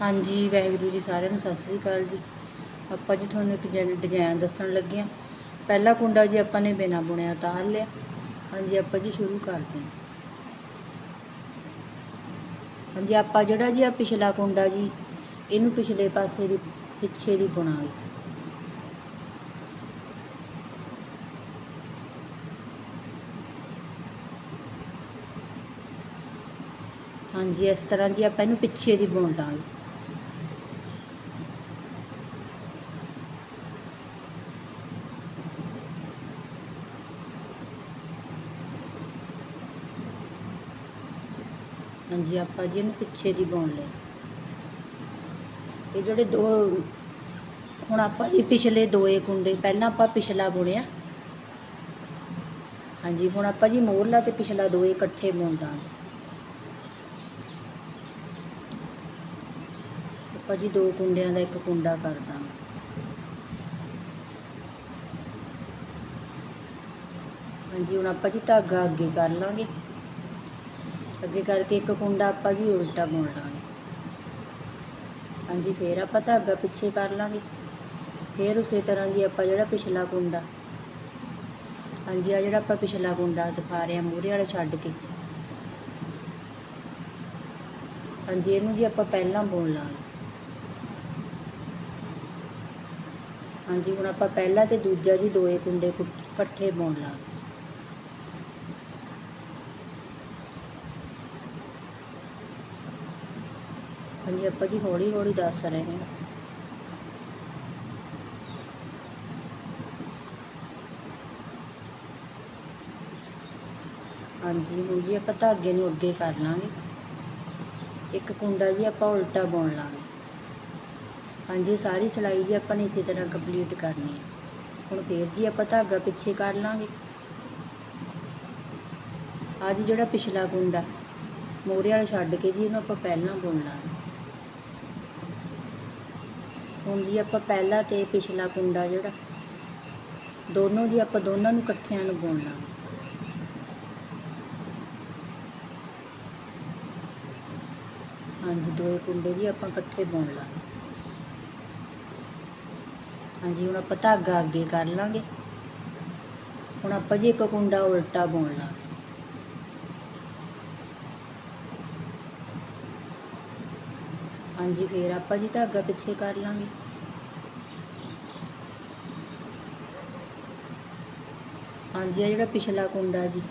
ਹਾਂਜੀ, ਵਾਹਿਗੁਰੂ ਜੀ ਸਾਰਿਆਂ ਨੂੰ ਸਤਿ ਸ੍ਰੀ ਅਕਾਲ ਜੀ। ਆਪਾਂ ਜੀ ਤੁਹਾਨੂੰ ਇੱਕ ਡਿਜ਼ਾਈਨ ਦੱਸਣ ਲੱਗੇ ਹਾਂ। ਪਹਿਲਾ ਕੁੰਡਾ ਜੀ ਆਪਾਂ ਨੇ ਬਿਨਾ ਬੁਣਿਆ ਉਤਾਰ ਲਿਆ। ਹਾਂਜੀ, ਆਪਾਂ ਜੀ ਸ਼ੁਰੂ ਕਰਦੇ ਹਾਂ। ਹਾਂਜੀ, ਆਪਾਂ ਜਿਹੜਾ ਜੀ ਆ ਪਿਛਲਾ ਕੁੰਡਾ ਜੀ, ਇਹਨੂੰ ਪਿਛਲੇ ਪਾਸੇ ਦੀ, ਪਿੱਛੇ ਦੀ ਬੁਣਾਂਗੇ ਹਾਂਜੀ, ਇਸ ਤਰ੍ਹਾਂ ਜੀ ਆਪਾਂ ਇਹਨੂੰ ਪਿੱਛੇ ਦੀ ਬੁਣ ਲਾਂਗੇ ਹਾਂਜੀ, ਆਪਾਂ ਜੀ ਇਹਨੂੰ ਪਿੱਛੇ ਦੀ ਬੁਣ ਲਿਆ ਇਹ ਜਿਹੜੇ ਦੋ, ਹੁਣ ਆਪਾਂ ਜੀ ਪਿਛਲੇ ਦੋਏ ਕੁੰਡੇ, ਪਹਿਲਾਂ ਆਪਾਂ ਪਿਛਲਾ ਬੁਣਿਆ। ਹਾਂਜੀ, ਹੁਣ ਆਪਾਂ ਜੀ ਮੋਹਰਲਾ ਤੇ ਪਿਛਲਾ ਦੋਏ ਇਕੱਠੇ ਬੁਣ ਲਾਂਗੇ ਆਪਾਂ ਜੀ ਦੋ ਕੁੰਡਿਆਂ ਦਾ ਇੱਕ ਕੁੰਡਾ ਕਰ ਦਾਂਗੇ। ਹਾਂਜੀ, ਹੁਣ ਆਪਾਂ ਜੀ ਧਾਗਾ ਅੱਗੇ ਕਰ ਲਾਂਗੇ। ਅੱਗੇ ਕਰਕੇ ਇੱਕ ਕੁੰਡਾ ਆਪਾਂ ਜੀ ਉਲਟਾ ਬੁਣ ਲਾਂਗੇ ਹਾਂਜੀ, ਫੇਰ ਆਪਾਂ ਧਾਗਾ ਪਿੱਛੇ ਕਰ ਲਾਂਗੇ। ਫੇਰ ਉਸੇ ਤਰ੍ਹਾਂ ਜੀ ਆਪਾਂ ਜਿਹੜਾ ਪਿਛਲਾ ਕੁੰਡਾ, ਹਾਂਜੀ ਆ ਜਿਹੜਾ ਆਪਾਂ ਪਿਛਲਾ ਕੁੰਡਾ ਦਿਖਾ ਰਹੇ ਹਾਂ, ਮੂਹਰੇ ਵਾਲਾ ਛੱਡ ਕੇ। ਹਾਂਜੀ, ਇਹਨੂੰ ਜੀ ਆਪਾਂ ਪਹਿਲਾਂ ਬੁਣ ਲਾਂਗੇ। ਹਾਂਜੀ, ਹੁਣ ਆਪਾਂ ਪਹਿਲਾ ਤੇ ਦੂਜਾ ਜੀ ਦੋਏ ਕੁੰਡੇ ਇਕੱਠੇ ਬੁਣ ਲਾਂਗੇ। ਹਾਂਜੀ, ਆਪਾਂ ਜੀ ਹੌਲੀ ਹੌਲੀ ਦੱਸ ਰਹੇ ਹਾਂ। ਹਾਂਜੀ, ਹੁਣ ਜੀ ਆਪਾਂ ਧਾਗੇ ਨੂੰ ਅੱਗੇ ਕਰ ਲਾਂਗੇ। ਇੱਕ ਕੁੰਡਾ ਜੀ ਆਪਾਂ ਉਲਟਾ ਬੁਣ ਲਾਂਗੇ। ਹਾਂਜੀ, ਸਾਰੀ ਸਿਲਾਈ ਜੀ ਆਪਾਂ ਨੇ ਇਸੇ ਤਰ੍ਹਾਂ ਕੰਪਲੀਟ ਕਰਨੀ ਹੈ। ਹੁਣ ਫੇਰ ਜੀ ਆਪਾਂ ਧਾਗਾ ਪਿੱਛੇ ਕਰ ਲਾਂਗੇ। ਆ ਜੀ ਜਿਹੜਾ ਪਿਛਲਾ ਕੁੰਡਾ, ਮੋਹਰੇ ਵਾਲਾ ਛੱਡ ਕੇ ਜੀ ਇਹਨੂੰ ਆਪਾਂ ਪਹਿਲਾਂ ਬੁਣ ਲਾਂਗੇ। ਹੁਣ ਜੀ ਆਪਾਂ ਪਹਿਲਾ ਤੇ ਪਿਛਲਾ ਕੁੰਡਾ ਜਿਹੜਾ। ਦੋਨੋਂ ਜੀ ਆਪਾਂ ਦੋਨਾਂ ਨੂੰ ਇਕੱਠਿਆਂ ਨੂੰ ਬੁਣ ਲਾਂਗੇ ਹਾਂਜੀ ਦੋਏ ਕੁੰਡੇ ਜੀ ਆਪਾਂ ਇਕੱਠੇ ਬੁਣ ਲਾਂਗੇ। ਹਾਂਜੀ, ਹੁਣ ਆਪਾਂ ਧਾਗਾ ਅੱਗੇ ਕਰ ਲਾਂਗੇ। ਹੁਣ ਆਪਾਂ ਜੀ ਇੱਕ ਕੁੰਡਾ ਉਲਟਾ ਬੁਣ ਲਾਂਗੇ। ਹਾਂਜੀ, ਫੇਰ ਆਪਾਂ ਜੀ ਧਾਗਾ ਪਿੱਛੇ ਕਰ ਲਾਂਗੇ। ਹਾਂਜੀ ਆ ਜਿਹੜਾ ਪਿਛਲਾ ਕੁੰਡਾ ਜੀ।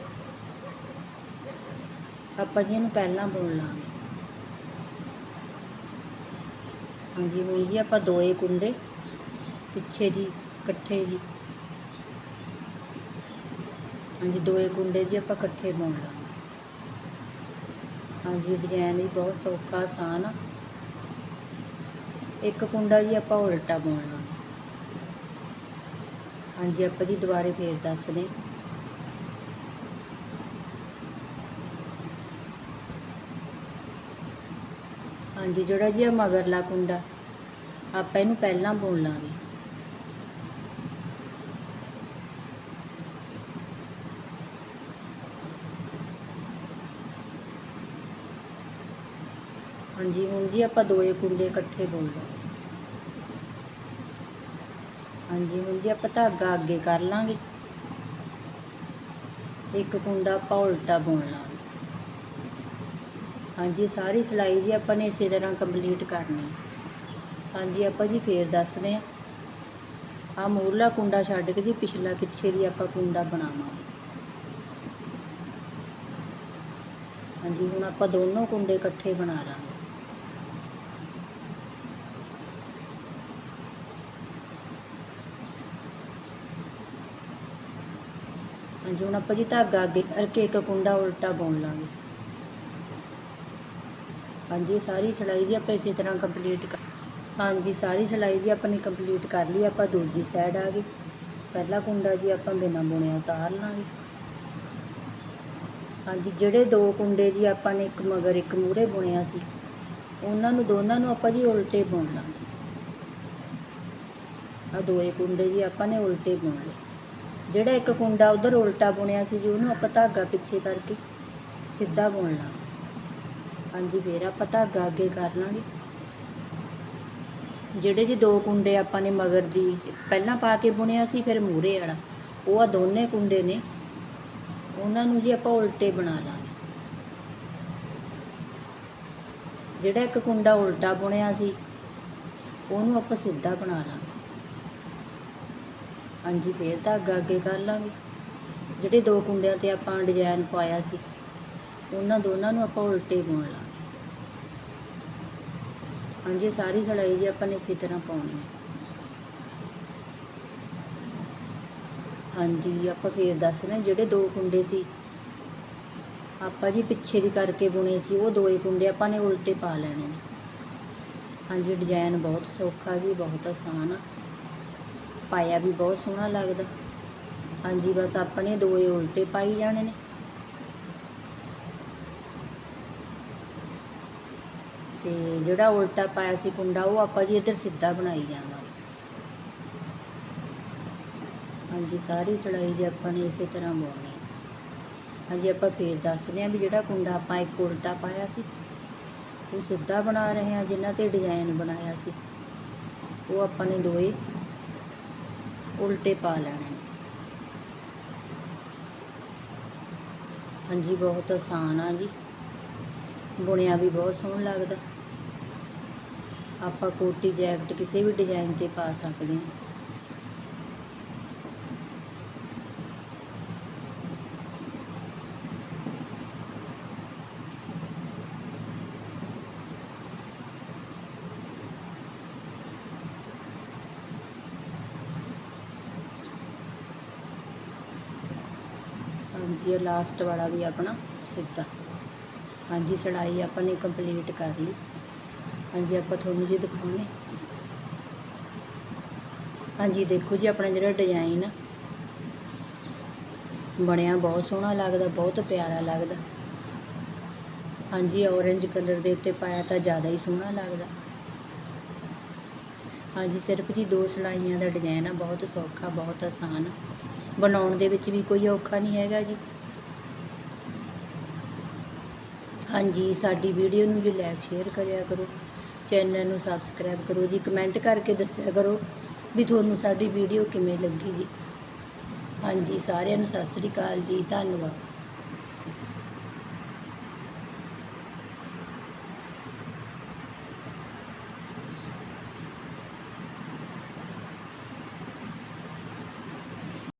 ਆਪਾਂ ਜੀ ਇਹਨੂੰ ਪਹਿਲਾਂ ਬੁਣ ਲਾਂਗੇ। ਹਾਂਜੀ, ਹੁਣ ਜੀ ਆਪਾਂ ਦੋਏ ਕੁੰਡੇ, ਪਿੱਛੇ ਦੀ ਇਕੱਠੇ ਜੀ। ਹਾਂਜੀ, ਦੋਏ ਕੁੰਡੇ ਜੀ ਆਪਾਂ ਇਕੱਠੇ ਬੁਣ ਲਾਂਗੇ। ਹਾਂਜੀ, ਡਿਜ਼ਾਈਨ ਵੀ ਬਹੁਤ ਸੌਖਾ, ਆਸਾਨ ਆ। ਇੱਕ ਕੁੰਡਾ ਜੀ ਆਪਾਂ ਉਲਟਾ ਬੁਣ ਲਾਂਗੇ। ਹਾਂਜੀ, ਆਪਾਂ ਜੀ ਦੁਬਾਰੇ ਫੇਰ ਦੱਸਦੇ ਹਾਂਜੀ, ਜਿਹੜਾ ਜੀ ਆ ਮਗਰਲਾ ਕੁੰਡਾ, ਆਪਾਂ ਇਹਨੂੰ ਪਹਿਲਾਂ ਬੁਣ ਲਾਂਗੇ। ਹਾਂਜੀ, ਹੁਣ ਜੀ ਆਪਾਂ ਦੋਏ ਕੁੰਡੇ ਇਕੱਠੇ ਬੁਣ ਲਾਂਗੇ। ਹਾਂਜੀ ਹੁਣ ਜੀ, ਆਪਾਂ ਧਾਗਾ ਅੱਗੇ ਕਰ ਲਾਂਗੇ। ਇੱਕ ਕੁੰਡਾ ਆਪਾਂ ਉਲਟਾ ਬੁਣ ਲਾਂਗੇ। ਹਾਂਜੀ, ਸਾਰੀ ਸਿਲਾਈ ਜੀ ਆਪਾਂ ਨੇ ਇਸੇ ਤਰ੍ਹਾਂ ਕੰਪਲੀਟ ਕਰਨੀ। ਹਾਂਜੀ, ਆਪਾਂ ਜੀ ਫੇਰ ਦੱਸਦੇ ਹਾਂ। ਆ ਮੂਰਲਾ ਕੁੰਡਾ ਛੱਡ ਕੇ ਜੀ ਪਿਛਲਾ ਪਿੱਛੇ ਦੀ ਆਪਾਂ ਕੁੰਡਾ ਬਣਾਵਾਂਗੇ। ਹਾਂਜੀ, ਹੁਣ ਆਪਾਂ ਦੋਨੋਂ ਕੁੰਡੇ ਇਕੱਠੇ ਬਣਾ ਲਾਂਗੇ। ਹਾਂਜੀ ਹੁਣ ਆਪਾਂ ਜੀ ਧਾਗਾ ਅੱਗੇ ਕਰਕੇ ਇੱਕ ਕੁੰਡਾ ਉਲਟਾ ਬੁਣ ਲਾਂਗੇ। ਹਾਂਜੀ ਸਾਰੀ ਸਿਲਾਈ ਜੀ ਆਪਾਂ ਇਸੇ ਤਰ੍ਹਾਂ ਕੰਪਲੀਟ ਕਰ ਹਾਂਜੀ, ਸਾਰੀ ਸਿਲਾਈ ਜੀ ਆਪਾਂ ਨੇ ਕੰਪਲੀਟ ਕਰ ਲਈ, ਆਪਾਂ ਦੂਜੀ ਸਾਈਡ ਆ ਗਏ। ਪਹਿਲਾ ਕੁੰਡਾ ਜੀ ਆਪਾਂ ਬਿਨਾਂ ਬੁਣਿਆ ਉਤਾਰ ਲਾਂਗੇ। ਹਾਂਜੀ, ਜਿਹੜੇ ਦੋ ਕੁੰਡੇ ਜੀ ਆਪਾਂ ਨੇ ਇੱਕ ਮਗਰ ਇੱਕ ਮੂਰੇ ਬੁਣਿਆ ਸੀ, ਉਹਨਾਂ ਨੂੰ ਦੋਨਾਂ ਨੂੰ ਆਪਾਂ ਜੀ ਉਲਟੇ ਬੁਣ ਲਾਂਗੇ। ਆ ਦੋਏ ਕੁੰਡੇ ਜੀ ਆਪਾਂ ਨੇ ਉਲਟੇ ਬੁਣ ਲਏ। ਜਿਹੜਾ ਇੱਕ ਕੁੰਡਾ ਉਧਰ ਉਲਟਾ ਬੁਣਿਆ ਸੀ ਜੀ, ਉਹਨੂੰ ਆਪਾਂ ਧਾਗਾ ਪਿੱਛੇ ਕਰਕੇ ਸਿੱਧਾ ਬੁਣ ਲਾਂਗੇ ਹਾਂਜੀ, ਫੇਰ ਆਪਾਂ ਧਾਗਾ ਅੱਗੇ ਕਰ ਲਾਂਗੇ। ਜਿਹੜੇ ਜੀ ਦੋ ਕੁੰਡੇ ਆਪਾਂ ਨੇ ਮਗਰ ਦੀ, ਪਹਿਲਾਂ ਪਾ ਕੇ ਬੁਣਿਆ ਸੀ, ਫਿਰ ਮੂਰੇ ਵਾਲਾ। ਉਹ ਆ ਦੋਨੇ ਕੁੰਡੇ ਨੇ। ਉਹਨਾਂ ਨੂੰ ਜੀ ਆਪਾਂ ਉਲਟੇ ਬਣਾ ਲਾਂਗੇ। ਜਿਹੜਾ ਇੱਕ ਕੁੰਡਾ ਉਲਟਾ ਬੁਣਿਆ ਸੀ, ਉਹਨੂੰ ਆਪਾਂ ਸਿੱਧਾ ਬਣਾ ਲਾਂਗੇ। ਹਾਂਜੀ, ਫੇਰ ਧਾਗਾ ਅੱਗੇ ਕਰ ਲਾਂਗੇ। ਜਿਹੜੇ ਦੋ ਕੁੰਡਿਆਂ ਤੇ ਆਪਾਂ ਡਿਜ਼ਾਈਨ ਪਾਇਆ ਸੀ, ਉਹਨਾਂ ਦੋਨਾਂ ਨੂੰ ਆਪਾਂ ਉਲਟੇ ਬੁਣ ਲਾਂਗੇ। ਹਾਂਜੀ, ਸਾਰੀ ਸੜਾਈ ਜੀ ਆਪਾਂ ਨੇ ਇਸੇ ਤਰ੍ਹਾਂ ਪਾਉਣੀ ਹੈ। ਹਾਂਜੀ, ਆਪਾਂ ਫੇਰ ਦੱਸਣਾ, ਜਿਹੜੇ ਦੋ ਕੁੰਡੇ ਸੀ, ਆਪਾਂ ਜੀ ਪਿੱਛੇ ਦੀ ਕਰਕੇ ਬੁਣੇ ਸੀ, ਉਹ ਦੋਏ ਕੁੰਡੇ ਆਪਾਂ ਨੇ ਉਲਟੇ ਪਾ ਲੈਣੇ ਨੇ। ਹਾਂਜੀ ਡਿਜ਼ਾਈਨ ਬਹੁਤ ਸੌਖਾ ਜੀ, ਬਹੁਤ ਆਸਾਨ ਆ। ਪਾਇਆ ਵੀ ਬਹੁਤ ਸੋਹਣਾ ਲੱਗਦਾ। ਹਾਂਜੀ, ਬਸ ਆਪਾਂ ਨੇ ਦੋਏ ਉਲਟੇ ਪਾਈ ਜਾਣੇ ਨੇ। ਤੇ ਜਿਹੜਾ ਉਲਟਾ ਪਾਇਆ ਸੀ ਕੁੰਡਾ, ਉਹ ਆਪਾਂ ਜੀ ਇੱਧਰ ਸਿੱਧਾ ਬਣਾਈ ਜਾਵਾਂਗੇ। ਹਾਂਜੀ, ਸਾਰੀ ਸੜਾਈ ਜੇ ਆਪਾਂ ਨੇ ਇਸੇ ਤਰ੍ਹਾਂ ਬੁਣਨੀ ਹਾਂਜੀ, ਆਪਾਂ ਫੇਰ ਦੱਸਦੇ ਹਾਂ ਵੀ ਜਿਹੜਾ ਕੁੰਡਾ ਆਪਾਂ ਇੱਕ ਉਲਟਾ ਪਾਇਆ ਸੀ, ਉਹ ਸਿੱਧਾ ਬਣਾ ਰਹੇ ਹਾਂ, ਜਿਨ੍ਹਾਂ ਤੇ ਡਿਜ਼ਾਈਨ ਬਣਾਇਆ ਸੀ। ਉਹ ਆਪਾਂ ਨੇ ਦੋਏ ਉਲਟੇ ਪਾ ਲੈਣੇ ਨੇ। ਹਾਂਜੀ, ਬਹੁਤ ਆਸਾਨ ਆ ਜੀ। ਬੁਣਿਆ ਵੀ ਬਹੁਤ ਸੋਹਣਾ ਲੱਗਦਾ। ਆਪਾਂ ਕੋਟੀ ਜੈਕਟ ਕਿਸੇ ਵੀ ਡਿਜ਼ਾਈਨ ਤੇ ਪਾ ਸਕਦੇ ਹਾਂ। ਹਾਂਜੀ ਇਹ ਲਾਸਟ ਵਾਲਾ ਵੀ ਆਪਣਾ ਸਿੱਧਾ। ਹਾਂਜੀ, ਸੜਾਈ ਆਪਾਂ ਨੇ ਕੰਪਲੀਟ ਕਰ ਲਈ। ਹਾਂਜੀ, ਆਪਾਂ ਤੁਹਾਨੂੰ ਜੀ ਦਿਖਾਉਣੇ ਹਾਂਜੀ, ਦੇਖੋ ਜੀ, ਆਪਣਾ ਜਿਹੜਾ ਡਿਜ਼ਾਈਨ ਆ, ਬਣਿਆ ਬਹੁਤ ਸੋਹਣਾ ਲੱਗਦਾ, ਬਹੁਤ ਪਿਆਰਾ ਲੱਗਦਾ। ਹਾਂਜੀ ਔਰੇਂਜ ਕਲਰ ਦੇ ਉੱਤੇ ਪਾਇਆ ਤਾਂ ਜ਼ਿਆਦਾ ਹੀ ਸੋਹਣਾ ਲੱਗਦਾ। ਹਾਂਜੀ, ਸਿਰਫ ਜੀ ਦੋ ਸਲਾਈਆਂ ਦਾ ਡਿਜ਼ਾਈਨ ਆ, ਬਹੁਤ ਸੌਖਾ, ਬਹੁਤ ਆਸਾਨ ਆ। ਬਣਾਉਣ ਦੇ ਵਿੱਚ ਵੀ ਕੋਈ ਔਖਾ ਨਹੀਂ ਹੈਗਾ ਜੀ। ਹਾਂਜੀ, ਸਾਡੀ ਵੀਡੀਓ ਨੂੰ ਜੀ ਲਾਈਕ ਸ਼ੇਅਰ ਕਰਿਆ ਕਰੋ। ਚੈਨਲ ਨੂੰ ਸਬਸਕ੍ਰਾਈਬ ਕਰੋ ਜੀ। ਕਮੈਂਟ ਕਰਕੇ ਦੱਸਿਆ ਕਰੋ ਵੀ ਤੁਹਾਨੂੰ ਸਾਡੀ ਵੀਡੀਓ ਕਿਵੇਂ ਲੱਗੀ ਜੀ। ਹਾਂਜੀ, ਸਾਰਿਆਂ ਨੂੰ ਸਤਿ ਸ੍ਰੀ ਅਕਾਲ ਜੀ। ਧੰਨਵਾਦ।